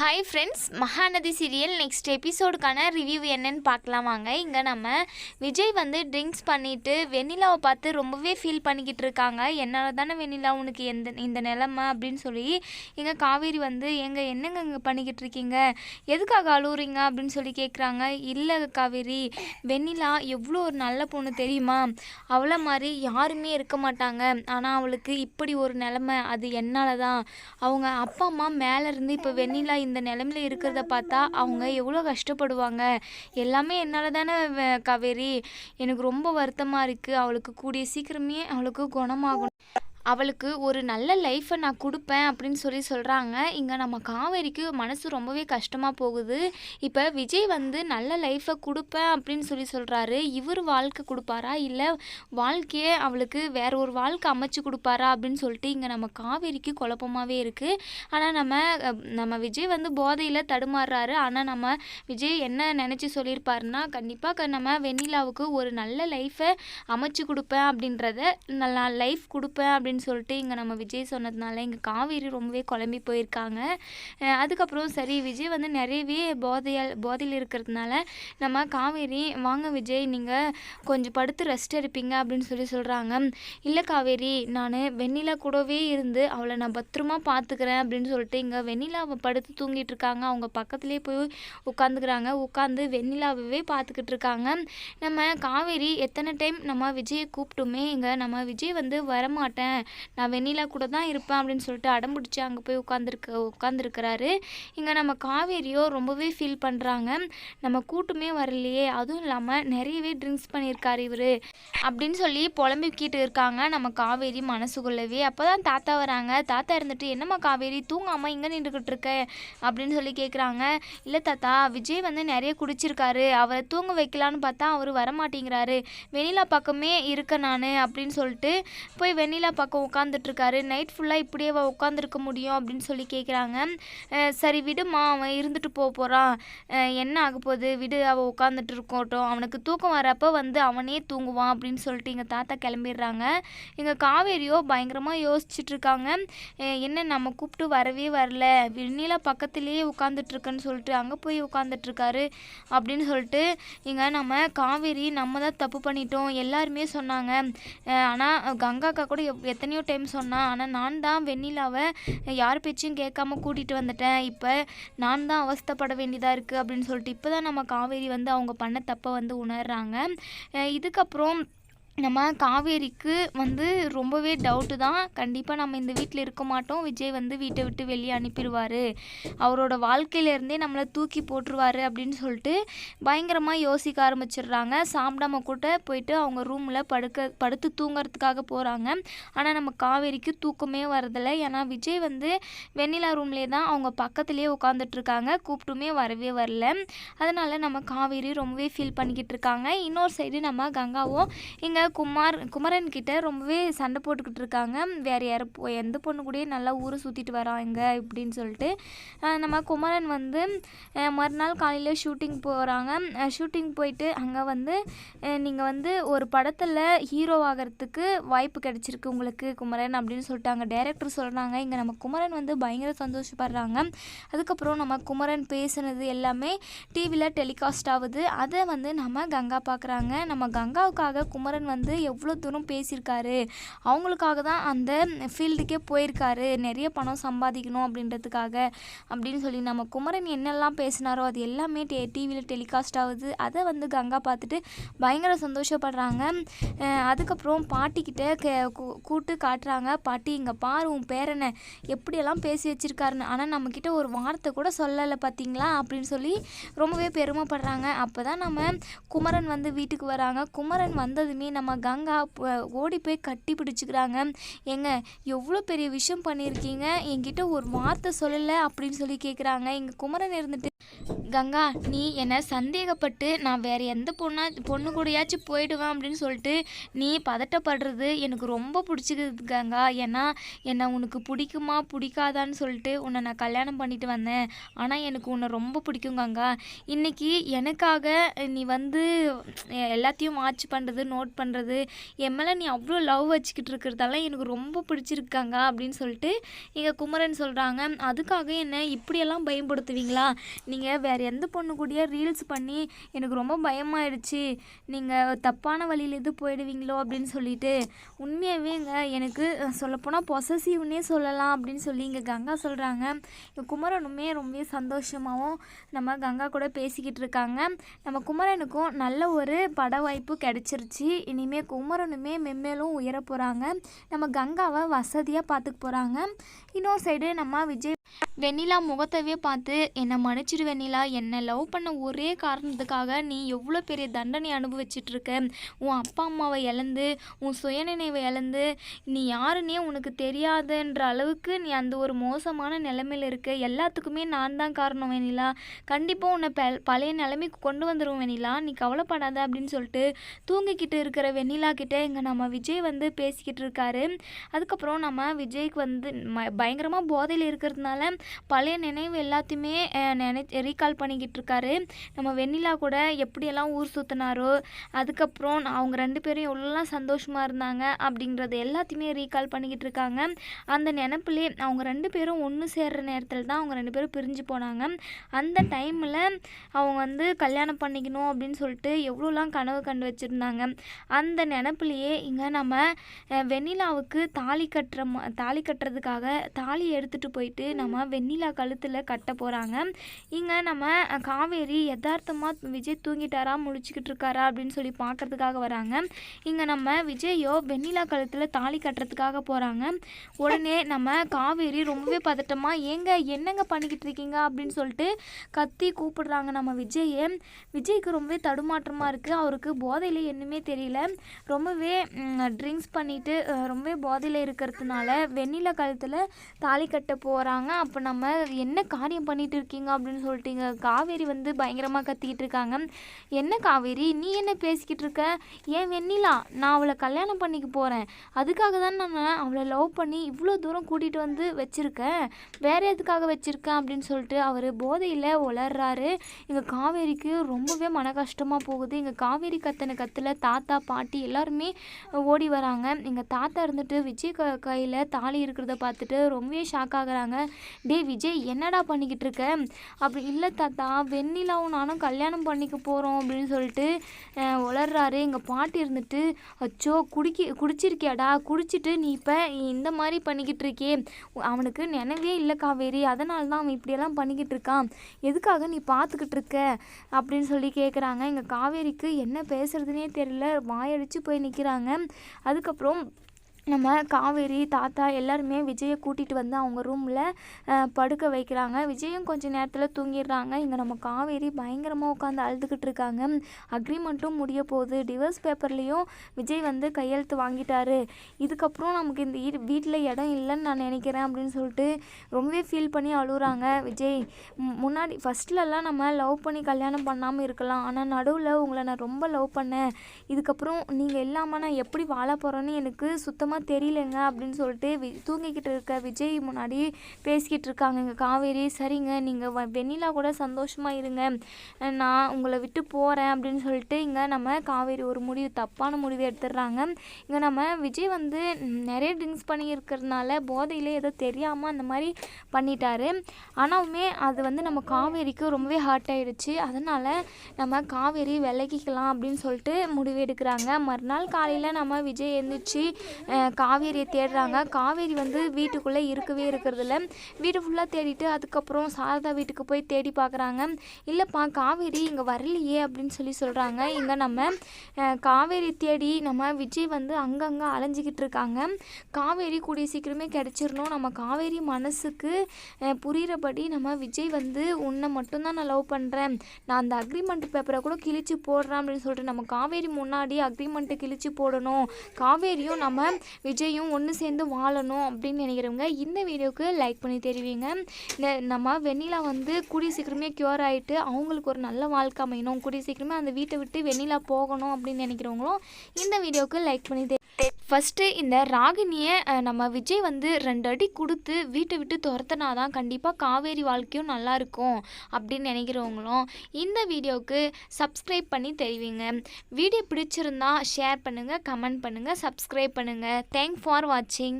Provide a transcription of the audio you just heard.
Hi friends Mahanadi serial next எபிசோடுக்கான review என்னன்னு பார்க்கலாம் வாங்க. இங்கே நம்ம விஜய் வந்து ட்ரிங்க்ஸ் பண்ணிவிட்டு வெண்ணிலாவை பார்த்து ரொம்பவே ஃபீல் பண்ணிக்கிட்டு இருக்காங்க. என்னால் தானே வெண்ணிலா உனக்கு எந்த இந்த நிலமை அப்படின்னு சொல்லி இங்கே காவேரி வந்து எங்கே என்னங்க இங்கே பண்ணிக்கிட்டு இருக்கீங்க? எதுக்காக அழுவுறீங்க? அப்படின்னு சொல்லி கேட்குறாங்க இல்லை காவேரி வெண்ணிலா எவ்வளோ ஒரு நல்ல பொண்ணு தெரியுமா? அவளை மாதிரி யாருமே இருக்க மாட்டாங்க. ஆனால் அவளுக்கு இப்படி ஒரு நிலமை அது என்னால் தான் அவங்க அப்பா அம்மா மேலேருந்து இப்போ வெண்ணிலா இந்த நிலமையில இருக்கிறத பார்த்தா அவங்க எவ்வளோ கஷ்டப்படுவாங்க? எல்லாமே என்னால் தானே கவேரி காவேரி. எனக்கு ரொம்ப வருத்தமாக இருக்குது அவளுக்கு கூடிய சீக்கிரமே அவளுக்கு குணமாகணும். அவளுக்கு ஒரு நல்ல லைஃப்பை நான் கொடுப்பேன் அப்படின்னு சொல்லி சொல்கிறாங்க இங்கே நம்ம காவேரிக்கு மனசு ரொம்பவே கஷ்டமாக போகுது. இப்போ விஜய் வந்து நல்ல லைஃப்பை கொடுப்பேன் அப்படின்னு சொல்லி சொல்கிறாரு இவர் வாழ்க்கை கொடுப்பாரா? இல்லை வாழ்க்கையே அவளுக்கு வேற ஒரு வாழ்க்கை அமைச்சு கொடுப்பாரா? அப்படின்னு சொல்லிட்டு இங்கே நம்ம காவேரிக்கு குழப்பமாகவே இருக்குது ஆனால் நம்ம நம்ம விஜய் வந்து போதையில் தடுமாறுறாரு. ஆனால் நம்ம விஜய் என்ன நினச்சி சொல்லியிருப்பாருன்னா கண்டிப்பாக நம்ம வெண்ணிலாவுக்கு ஒரு நல்ல லைஃப்பை அமைச்சு கொடுப்பேன் அப்படின்றத நல்லா லைஃப் கொடுப்பேன் அப்படின்னு அப்படின்னு சொல்லிட்டு இங்கே நம்ம விஜய் சொன்னதுனால இங்கே காவேரி ரொம்பவே குழம்பி போயிருக்காங்க. அதுக்கப்புறம் சரி விஜய் வந்து நிறையவே போதையால் போதையில் இருக்கிறதுனால நம்ம காவேரி வாங்க விஜய் நீங்கள் கொஞ்சம் படுத்து ரெஸ்ட் எடுப்பீங்க அப்படின்னு சொல்லி சொல்கிறாங்க இல்லை காவேரி நான் வெண்ணிலா கூடவே இருந்து அவளை நான் பத்திரமா பார்த்துக்கிறேன் அப்படின்னு சொல்லிட்டு இங்கே வெண்ணிலாவை படுத்து தூங்கிட்டு இருக்காங்க. அவங்க பக்கத்துலேயே போய் உட்காந்துக்கிறாங்க உட்காந்து வெண்ணிலாவே பார்த்துக்கிட்டு இருக்காங்க. நம்ம காவேரி எத்தனை டைம் நம்ம விஜயை கூப்பிட்டுமே இங்கே நம்ம விஜய் வந்து வரமாட்டேன். நான் வெண்ணிலா கூட தான் இருப்பேன் அப்படின்னு சொல்லிட்டு அடம் பிடிச்சி அங்கே போய் உட்காந்துருக்க உட்காந்துருக்கிறாரு இங்கே நம்ம காவேரியோ ரொம்பவே ஃபீல் பண்ணுறாங்க நம்ம கூட்டுமே வரலையே. அதுவும் இல்லாமல் நிறையவே ட்ரிங்க்ஸ் பண்ணியிருக்காரு இவர். அப்படின்னு சொல்லி புலம்பிக்கிட்டு இருக்காங்க நம்ம காவேரி மனசுக்குள்ளவே. அப்போ தான் தாத்தா வராங்க. தாத்தா இருந்துட்டு என்னம்மா காவேரி தூங்காமல் இங்கே நின்றுக்கிட்டு இருக்க? அப்படின்னு சொல்லி கேட்குறாங்க இல்லை தாத்தா விஜய் வந்து நிறைய குடிச்சிருக்காரு. அவரை தூங்க வைக்கலான்னு பார்த்தா அவர் வரமாட்டேங்கிறாரு. வெண்ணிலா பக்கமே இருக்க நான் அப்படின்னு சொல்லிட்டு போய் வெண்ணிலா பக்கம் உட்காந்துட்ருக்காரு நைட் ஃபுல்லாக இப்படியே உட்காந்துருக்க முடியும் அப்படின்னு சொல்லி கேட்குறாங்க சரி விடுமா அவன் இருந்துட்டு போக போகிறான் என்ன ஆக போகுது? விடு அவள் உட்காந்துட்டு இருக்கட்டும் அவனுக்கு தூக்கம் வரப்போ வந்து அவனே தூங்குவான் அப்படின்னு சொல்லிட்டு எங்கள் தாத்தா கிளம்பிடுறாங்க. எங்கள் காவேரியோ பயங்கரமாக யோசிச்சுட்டு இருக்காங்க என்ன நம்ம கூப்பிட்டு வரவே வரல. வெண்ணிலா பக்கத்துலேயே உட்காந்துட்ருக்குன்னு சொல்லிட்டு அங்கே போய் உட்காந்துட்ருக்காரு அப்படின்னு சொல்லிட்டு இங்கே நம்ம காவேரி நம்ம தான் தப்பு பண்ணிட்டோம். எல்லாருமே சொன்னாங்க. ஆனால் கங்காக்கா கூட எத்தனையோ டைம் சொன்னான் ஆனால் நான் தான் வெண்ணிலாவை யார் பேச்சையும் கேட்காம கூட்டிகிட்டு வந்துட்டேன். இப்போ நான் தான் அவஸ்தைப்பட வேண்டியதாக இருக்குது அப்படின்னு சொல்லிட்டு இப்போ தான் நம்ம காவேரி வந்து அவங்க பண்ண தப்பை வந்து உணர்றாங்க. இதுக்கப்புறம் நம்ம காவேரிக்கு வந்து ரொம்பவே டவுட்டு தான். கண்டிப்பாக நம்ம இந்த வீட்டில் இருக்க மாட்டோம். விஜய் வந்து வீட்டை விட்டு வெளியே அனுப்பிடுவார். அவரோட வாழ்க்கையிலேருந்தே நம்மளை தூக்கி போட்டுருவாரு அப்படின்னு சொல்லிட்டு பயங்கரமாக யோசிக்க ஆரம்பிச்சிடுறாங்க. சாப்பிடாம கூட போயிட்டு அவங்க ரூமில் படுக்க படுத்து தூங்குறதுக்காக போகிறாங்க ஆனால் நம்ம காவேரிக்கு தூக்கமே வரதில்லை. ஏன்னா விஜய் வந்து வெண்ணிலா ரூம்லே தான் அவங்க பக்கத்துலேயே உட்காந்துட்ருக்காங்க கூப்பிட்டுமே வரவே வரல. அதனால் நம்ம காவேரி ரொம்பவே ஃபீல் பண்ணிக்கிட்டு இருக்காங்க. இன்னொரு சைடு நம்ம கங்காவும் இங்கே குமார் குமரன் கிட்ட ரொம்பவே சண்டை போட்டுக்கிட்டு இருக்காங்க. வேறு யார் எந்த பொண்ணு கூடயே நல்லா ஊரை சுற்றிட்டு வராங்க இப்படின்னு சொல்லிட்டு. நம்ம குமரன் வந்து மறுநாள் காலையில் ஷூட்டிங் போகிறாங்க ஷூட்டிங் போயிட்டு அங்கே வந்து நீங்கள் வந்து ஒரு படத்தில் ஹீரோ ஆகிறதுக்கு வாய்ப்பு கிடைச்சிருக்கு உங்களுக்கு குமரன் அப்படின்னு சொல்லிட்டாங்க. டேரக்டர் சொல்கிறாங்க இங்கே நம்ம குமரன் வந்து பயங்கர சந்தோஷப்படுறாங்க. அதுக்கப்புறம் நம்ம குமரன் பேசுனது எல்லாமே டிவியில் டெலிகாஸ்ட் ஆகுது. அதை வந்து நம்ம கங்கா பார்க்குறாங்க நம்ம கங்காவுக்காக குமரன் வந்து எவ்வளோ தூரம் பேசியிருக்காரு அவங்களுக்காக தான் அந்த ஃபீல்டுக்கே போயிருக்காரு நிறைய பணம் சம்பாதிக்கணும் அப்படின்றதுக்காக அப்படின்னு சொல்லி நம்ம குமரன் என்னெல்லாம் பேசினாரோ அது எல்லாமே டே டிவியில் டெலிகாஸ்ட் ஆகுது. அதை வந்து கங்கா பார்த்துட்டு பயங்கர சந்தோஷப்படுறாங்க. அதுக்கப்புறம் பாட்டிக்கிட்ட கே கூ- கூட்டு காட்டுறாங்க பாட்டி இங்கே பாரு உன் பேரனை எப்படியெல்லாம் பேசி வச்சிருக்காருன்னு. ஆனால் நம்மக்கிட்ட ஒரு வார்த்தை கூட சொல்லலை பார்த்தீங்களா அப்படின்னு சொல்லி ரொம்பவே பெருமைப்படுறாங்க. அப்போ தான் நம்ம குமரன் வந்து வீட்டுக்கு வராங்க. குமரன் வந்ததுமே நம்ம நம்ம கங்கா ஓடி போய் கட்டி பிடிச்சிக்கிறாங்க. ஏங்க எவ்வளோ பெரிய விஷயம் பண்ணியிருக்கீங்க என்கிட்ட ஒரு வார்த்தை சொல்லலை அப்படின்னு சொல்லி கேட்குறாங்க எங்கள் குமரன் இருந்துட்டு கங்கா நீ என்னை சந்தேகப்பட்டு நான் வேற எந்த பொண்ணா பொண்ணு கூடயாச்சும் போயிடுவேன் அப்படின்னு சொல்லிட்டு நீ பதட்டப்படுறது எனக்கு ரொம்ப பிடிச்சிக்குது கங்கா. ஏன்னா என்னை உனக்கு பிடிக்குமா பிடிக்காதான்னு சொல்லிட்டு உன்னை நான் கல்யாணம் பண்ணிட்டு வந்தேன். ஆனால் எனக்கு உன்னை ரொம்ப பிடிக்கும் கங்கா. இன்னைக்கு எனக்காக நீ வந்து எல்லாத்தையும் வாட்ச் பண்ணுறது நோட் பண்ணுறது என் மேலே நீ அவ்வளோ லவ் வச்சுக்கிட்டு இருக்கிறதால எனக்கு ரொம்ப பிடிச்சிருக்காங்க அப்படின்னு சொல்லிட்டு எங்கள் குமரன் சொல்கிறாங்க அதுக்காக என்னை இப்படியெல்லாம் பயன்படுத்துவீங்களா? நீங்கள் வேறு எந்த பொண்ணு கூடயே ரீல்ஸ் பண்ணி எனக்கு ரொம்ப பயமாயிடுச்சு. நீங்கள் தப்பான வழியில் எது போயிடுவீங்களோ அப்படின்னு சொல்லிட்டு உண்மையாகவேங்க எனக்கு சொல்லப்போனால் பொசசிவ்னே சொல்லலாம் அப்படின்னு சொல்லி இங்கே கங்கா சொல்கிறாங்க குமரனுமே ரொம்ப சந்தோஷமாகவும் நம்ம கங்கா கூட பேசிக்கிட்டு இருக்காங்க. நம்ம குமரனுக்கும் நல்ல ஒரு பட வாய்ப்பு கிடச்சிருச்சு. இனிமேல் குமரனுமே மென்மேலும் உயர போகிறாங்க நம்ம கங்காவை வசதியாக பார்த்துக்க போகிறாங்க இன்னொரு சைடு நம்ம விஜய் வெண்ணிலா முகத்தவே பார்த்து என்னை மன்னிச்சிடு வெண்ணிலா. என்னை லவ் பண்ண ஒரே காரணத்துக்காக நீ எவ்வளோ பெரிய தண்டனை அனுபவிச்சிட்டு இருக்க உன் அப்பா அம்மாவை இழந்து உன் சுயநினைவை இழந்து நீ யாருன்னே உனக்கு தெரியாதுன்ற அளவுக்கு நீ அந்த ஒரு மோசமான நிலைமையில் இருக்க. எல்லாத்துக்குமே நான் தான் காரணம் வெண்ணிலா. கண்டிப்பாக உன்னை ப பழைய நிலைமைக்கு கொண்டு வந்துடும் வெண்ணிலா. நீ கவலைப்படாத அப்படின்னு சொல்லிட்டு தூங்கிக்கிட்டு இருக்கிற வெண்ணிலா கிட்டே இங்கே நம்ம விஜய் வந்து பேசிக்கிட்டு இருக்காரு. அதுக்கப்புறம் நம்ம விஜய்க்கு வந்து ம பயங்கரமாக போதையில் இருக்கிறதுனால பழைய நினைவு எல்லாத்தையுமே நினை ரீகால் பண்ணிக்கிட்டு இருக்காரு நம்ம வெண்ணிலா கூட எப்படியெல்லாம் ஊர் சுற்றினாரோ அதுக்கப்புறம் அவங்க ரெண்டு பேரும் எவ்வளோலாம் சந்தோஷமாக இருந்தாங்க அப்படிங்கிறது எல்லாத்தையுமே ரீகால் பண்ணிக்கிட்டு இருக்காங்க அந்த நினப்பிலே அவங்க ரெண்டு பேரும் ஒன்று சேர்கிற நேரத்தில் தான் அவங்க ரெண்டு பேரும் பிரிஞ்சு போனாங்க. அந்த டைமில் அவங்க வந்து கல்யாணம் பண்ணிக்கணும் அப்படின்னு சொல்லிட்டு எவ்வளோலாம் கனவு கண்டு வச்சுருந்தாங்க. அந்த நினப்பிலேயே இங்கே நம்ம வெண்ணிலாவுக்கு தாலி கட்டுற தாலி கட்டுறதுக்காக தாலி எடுத்துகிட்டு போயிட்டு நம்ம வெண்ணிலா கழுத்தில் கட்ட போகிறாங்க இங்கே நம்ம காவேரி யதார்த்தமாக விஜய் தூங்கிட்டாரா முடிச்சுக்கிட்டு இருக்காரா அப்படின்னு சொல்லி பார்க்கறதுக்காக வராங்க. இங்கே நம்ம விஜயோ வெண்ணிலா கழுத்தில் தாலி கட்டுறதுக்காக போகிறாங்க உடனே நம்ம காவேரி ரொம்பவே பதட்டமாக ஏங்க என்னங்க பண்ணிக்கிட்டு இருக்கீங்க? அப்படின்னு சொல்லிட்டு கத்தி கூப்பிடுறாங்க நம்ம விஜயை விஜய்க்கு ரொம்பவே தடுமாற்றமாக இருக்குது அவருக்கு போதையில் என்னமே தெரியல. ரொம்பவே ட்ரிங்க்ஸ் பண்ணிட்டு ரொம்பவே போதையில் இருக்கிறதுனால வெண்ணிலா கழுத்தில் தாலி கட்ட போகிறாங்க அப்போ நம்ம என்ன காரியம் பண்ணிட்டு இருக்கீங்க அப்படின்னு சொல்லிட்டீங்க. காவேரி வந்து பயங்கரமாக கத்திக்கிட்டு இருக்காங்க. என்ன காவேரி? நீ என்ன பேசிக்கிட்டு இருக்க? ஏன் வெண்ணிலா நான் அவளை கல்யாணம் பண்ணிக்க போகிறேன் அதுக்காக தான் நான் அவளை லவ் பண்ணி இவ்வளோ தூரம் கூட்டிகிட்டு வந்து வச்சுருக்கேன். வேற எதுக்காக வச்சுருக்கேன் அப்படின்னு சொல்லிட்டு அவர் போதையில் உளர்றாரு. எங்கள் காவேரிக்கு ரொம்பவே மன கஷ்டமாக போகுது. எங்கள் காவேரி கத்தனை கத்தில் தாத்தா பாட்டி எல்லாருமே ஓடி வராங்க. எங்கள் தாத்தா இருந்துட்டு விஜய் க கையில் தாலி இருக்கிறத பார்த்துட்டு ரொம்பவே ஷாக் ஆகுறாங்க. டே விஜய் என்னடா பண்ணிக்கிட்டு இருக்க? அப்படி இல்லை தாத்தா வெண்ணிலாவும் நானும் கல்யாணம் பண்ணிக்க போகிறோம் அப்படின்னு சொல்லிட்டு உளர்றாரு. எங்கள் பாட்டி இருந்துட்டு அச்சோ குடிக்கி குடிச்சிருக்கியாடா? குடிச்சிட்டு நீ இப்போ இந்த மாதிரி பண்ணிக்கிட்டு இருக்கே. அவனுக்கு நினைவே இல்லை காவேரி. அதனால தான் அவன் இப்படியெல்லாம் பண்ணிக்கிட்டு இருக்கான். எதுக்காக நீ பார்த்துக்கிட்டு இருக்க? அப்படின்னு சொல்லி கேட்குறாங்க எங்கள் காவேரிக்கு என்ன பேசுறதுனே தெரியல. வாயடிச்சு போய் நிற்கிறாங்க அதுக்கப்புறம் நம்ம காவேரி தாத்தா எல்லாருமே விஜயை கூட்டிகிட்டு வந்து அவங்க ரூமில் படுக்க வைக்கிறாங்க. விஜயும் கொஞ்சம் நேரத்தில் தூங்கிடுறாங்க. இங்கே நம்ம காவேரி பயங்கரமாக உட்காந்து அழுதுகிட்டு இருக்காங்க. அக்ரிமெண்ட்டும் முடிய போகுது. டிவர்ஸ் பேப்பர்லேயும் விஜய் வந்து கையெழுத்து வாங்கிட்டாரு. இதுக்கப்புறம் நமக்கு இந்த வீட்டில் இடம் இல்லைன்னு நான் நினைக்கிறேன் அப்படின்னு சொல்லிட்டு ரொம்பவே ஃபீல் பண்ணி அழுகுறாங்க விஜய். முன்னாடி ஃபஸ்ட்லலாம் நம்ம லவ் பண்ணி கல்யாணம் பண்ணாமல் இருக்கலாம். ஆனால் நடுவில் உங்களை நான் ரொம்ப லவ் பண்ணேன். இதுக்கப்புறம் நீங்கள் இல்லாமல் நான் எப்படி வாழ போகிறேன்னு எனக்கு சுத்தமாக தெரியலங்க அப்படின்னு சொல்லிட்டு வி தூங்கிக்கிட்டு இருக்க விஜய் முன்னாடி பேசிக்கிட்டு இருக்காங்க இங்கே காவேரி சரிங்க. நீங்கள் வெண்ணிலா கூட சந்தோஷமாக இருங்க. நான் உங்களை விட்டு போகிறேன் அப்படின்னு சொல்லிட்டு இங்கே நம்ம காவேரி ஒரு முடிவு தப்பான முடிவு எடுத்துடுறாங்க. இங்கே நம்ம விஜய் வந்து நிறைய ட்ரிங்க்ஸ் பண்ணி இருக்கிறதுனால போதையில் ஏதோ தெரியாமல் அந்த மாதிரி பண்ணிட்டாரு. ஆனாலுமே அது வந்து நம்ம காவேரிக்கு ரொம்பவே ஹார்ட் ஆகிடுச்சு அதனால் நம்ம காவேரி விலகிக்கலாம் அப்படின்னு சொல்லிட்டு முடிவு எடுக்கிறாங்க. மறுநாள் காலையில் நம்ம விஜய் எழுந்திரிச்சு காவேரியை தேடுறாங்க. காவேரி வந்து வீட்டுக்குள்ளே இருக்கவே இருக்கிறதில்ல. வீடு ஃபுல்லாக தேடிட்டு அதுக்கப்புறம் சாரதா வீட்டுக்கு போய் தேடி பார்க்குறாங்க. இல்லைப்பா காவேரி இங்கே வரலையே அப்படின்னு சொல்லி சொல்கிறாங்க இங்கே நம்ம காவேரி தேடி நம்ம விஜய் வந்து அங்கங்கே அலைஞ்சிக்கிட்டு இருக்காங்க. காவேரி கூடிய சீக்கிரமே கிடச்சிடணும் நம்ம காவேரி மனசுக்கு புரிகிறபடி நம்ம விஜய் வந்து உன்னை மட்டும்தான் நான் லவ் பண்ணுறேன் நான் அந்த அக்ரிமெண்ட் பேப்பரை கூட கிழிச்சு போடுறேன் அப்படின்னு சொல்லிட்டு நம்ம காவேரி முன்னாடி அக்ரிமெண்ட்டை கிழிச்சு போடணும். காவேரியும் நம்ம விஜயும் ஒன்று சேர்ந்து வாழணும் அப்படின்னு நினைக்கிறவங்க இந்த வீடியோவுக்கு லைக் பண்ணி தெரிவிங்க. இந்த நம்ம வெண்ணிலா வந்து கூடிய சீக்கிரமே க்யூர் ஆகிட்டு அவங்களுக்கு ஒரு நல்ல வாழ்க்கை அமையணும். கூடிய சீக்கிரமே அந்த வீட்டை விட்டு வெண்ணிலா போகணும் அப்படின்னு நினைக்கிறவங்களும் இந்த வீடியோவுக்கு லைக் பண்ணி ஃபஸ்ட்டு இந்த ராகினியை நம்ம விஜய் வந்து ரெண்டு அடி கொடுத்து வீட்டை விட்டு துரத்துனா தான் கண்டிப்பாக காவேரி வாழ்க்கையும் நல்லாயிருக்கும் அப்படின்னு நினைக்கிறவங்களும் இந்த வீடியோவுக்கு சப்ஸ்கிரைப் பண்ணி தெரிவிங்க. வீடியோ பிடிச்சிருந்தா ஷேர் பண்ணுங்கள் கமெண்ட் பண்ணுங்கள் சப்ஸ்கிரைப் பண்ணுங்கள் தேங்க் ஃபார் வாட்சிங்